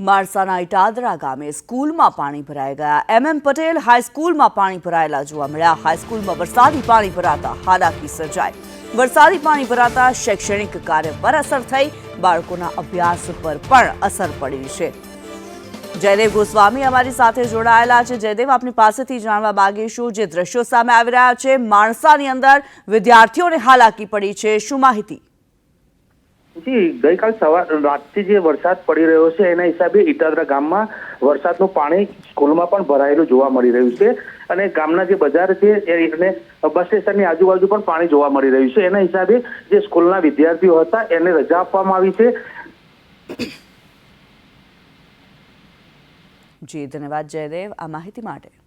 માણસાના ઇટાદરા ગામે સ્કૂલમાં પાણી ભરાઈ ગયા. એમ એમ પટેલ હાઈસ્કૂલમાં પાણી ભરાયેલા જોવા મળ્યા. હાઈસ્કૂલમાં વરસાદી પાણી ભરાતા હાલાકી સર્જાઈ. વરસાદી પાણી ભરાતા શૈક્ષણિક કાર્ય પર અસર થઈ. બાળકોના અભ્યાસ પર પણ અસર પડી છે. જયદેવ ગોસ્વામી અમારી સાથે જોડાયેલા છે. જયદેવ, આપની પાસેથી જાણવા માગીશું જે દ્રશ્યો સામે આવી રહ્યા છે. માણસાની અંદર વિદ્યાર્થીઓને હાલાકી પડી છે. શું માહિતી? જી ગઈકાલ સવાર રાતથી જે વરસાદ પડી રહ્યો છે, એના હિસાબે ઇટાદરા ગામમાં વરસાદનું પાણી સ્કૂલમાં પણ ભરાયેલું જોવા મળી રહ્યું છે અને ગામના જે બજાર છે, એ અને બસ સ્ટેશનની આજુબાજુ પણ પાણી જોવા મળી રહ્યું છે. એના હિસાબે જે સ્કૂલના વિદ્યાર્થીઓ હતા, એને રજા આપવામાં આવી છે. જી, ધન્યવાદ, જયદેવ. આ માહિતી માટે